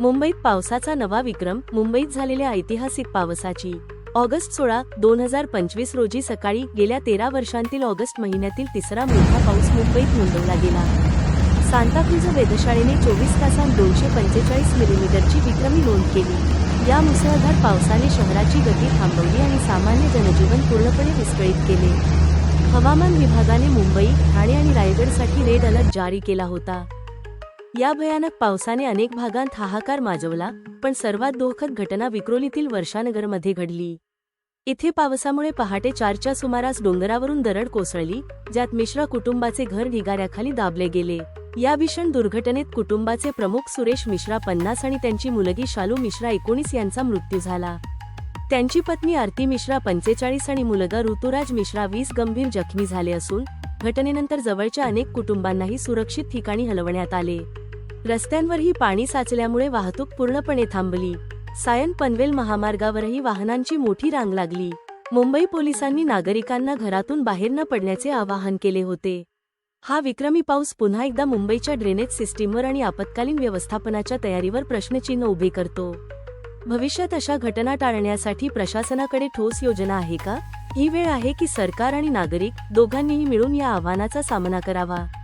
मुंबईत पावसाचा नवा विक्रम मुंबईत झालेल्या ऐतिहासिक पावसाची. ऑगस्ट सोळा दोन हजार पंचवीस रोजी सकाळी गेल्या तेरा वर्षांतील ऑगस्ट महिन्यातील तिसरा मोठा पाऊस मुंबईत नोंदवला गेला. सांताक्रुझ वेधशाळेने चोवीस तासांत दोनशे पंचेचाळीस मिलीमीटरची विक्रमी नोंद केली. या मुसळधार पावसाने शहराची गती थांबवली आणि सामान्य जनजीवन पूर्णपणे विस्कळीत केले. हवामान विभागाने मुंबई ठाणे आणि रायगडसाठी रेड अलर्ट जारी केला होता. या भयानक पावसाने अनेक भागांत हाहाकार माजवला पण सर्वात दोखद घटना विक्रोलीतील वर्षानगरमध्ये घडली. इथे पावसामुळे पहाटे चारच्या सुमारास डोंगरावरून दरड कोसळली ज्यात मिश्रा कुटुंबाचे घर ढिगाऱ्याखाली दाबले गेले. या भीषण दुर्घटनेत कुटुंबाचे प्रमुख सुरेश मिश्रा पन्नास आणि त्यांची मुलगी शालू मिश्रा एकोणीस यांचा मृत्यू झाला. त्यांची पत्नी आरती मिश्रा पंचेचाळीस आणि मुलगा ऋतुराज मिश्रा वीस गंभीर जखमी झाले असून घटनेनंतर जवळच्या अनेक कुटुंबांनाही सुरक्षित ठिकाणी हलवण्यात आले. रस्त्यांवरही पाणी साचल्यामुळे वाहतूक पूर्णपणे थांबली. सायन पनवेल महामार्गावरही वाहनांची मोठी रांग लागली. मुंबई पोलिसांनी नागरिकांना घरातून बाहेर न पडण्याचे आवाहन केले होते. हा विक्रमी पाऊस पुन्हा एकदा मुंबईच्या ड्रेनेज सिस्टीमवर आणि आपत्कालीन व्यवस्थापनाच्या तयारीवर प्रश्नचिन्ह उभे करतो. भविष्यात अशा घटना टाळण्यासाठी प्रशासनाकडे ठोस योजना आहे का? ही वेळ आहे की सरकार आणि नागरिक दोघांनीही मिळून या आव्हानाचा सामना करावा.